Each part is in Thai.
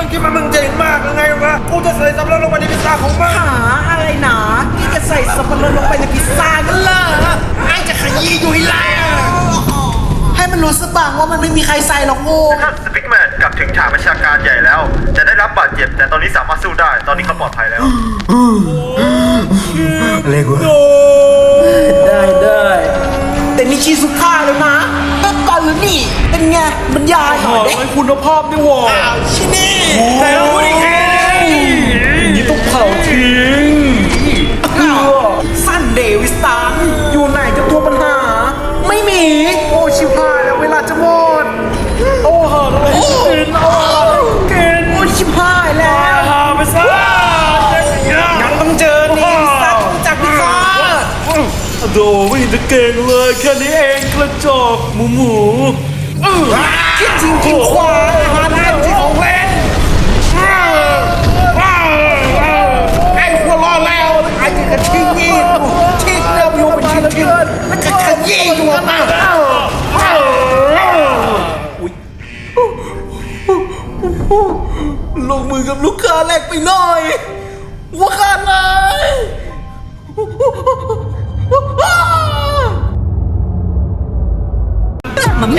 มึงคิดว่ามึงเจ๋งมากหรือไงวะ กูจะใส่สับปะรดลงไปในพิซซ่าของมึงหาอะไรหนาที่จะใส่สับปะรดลงไปในพิซซ่ากันล่ะไอ้จะขยี้อยู่อีแล้ว ให้มันรู้สกบ้างว่ามันไม่มีใครใส่หรอกโง่ถ้าสปิกแมนกลับถึงฐานประชาการใหญ่แล้ว จะได้รับบาดเจ็บแต่ตอนนี้สามารถสู้ได้ ตอนนี้เขาปลอดภัยแล้วอะไรกูได้ได้แต่นี่ชีสุดท้ายแล้วนะก็ก่อนหรือนี่ เป็นไงบรรยายหน่อยดิไอ้คุณภาพนี่หว่าชินี่ โดไม่เห็นจะเก่งเลยแค่นี้เองกระจอกหมูหมูคิดจริงคิดควายอาหารนั่นจริงของเล่นไอ้หัวล้อแล้วไอ้ที่กระชิงยี่ทิ้งเร็วอยู่เป็นชิ้นชิ้นแล้วก็ขยี้อยู่มาลงมือกับลูกค้าแรกไปหน่อยว่าขาดเลย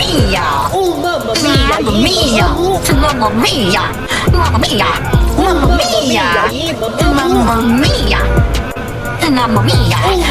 mia! Oh mamma mia! Mamma mia! Mamma mia! Mamma mia! Mamma mia! Mamma mia! Mamma mia!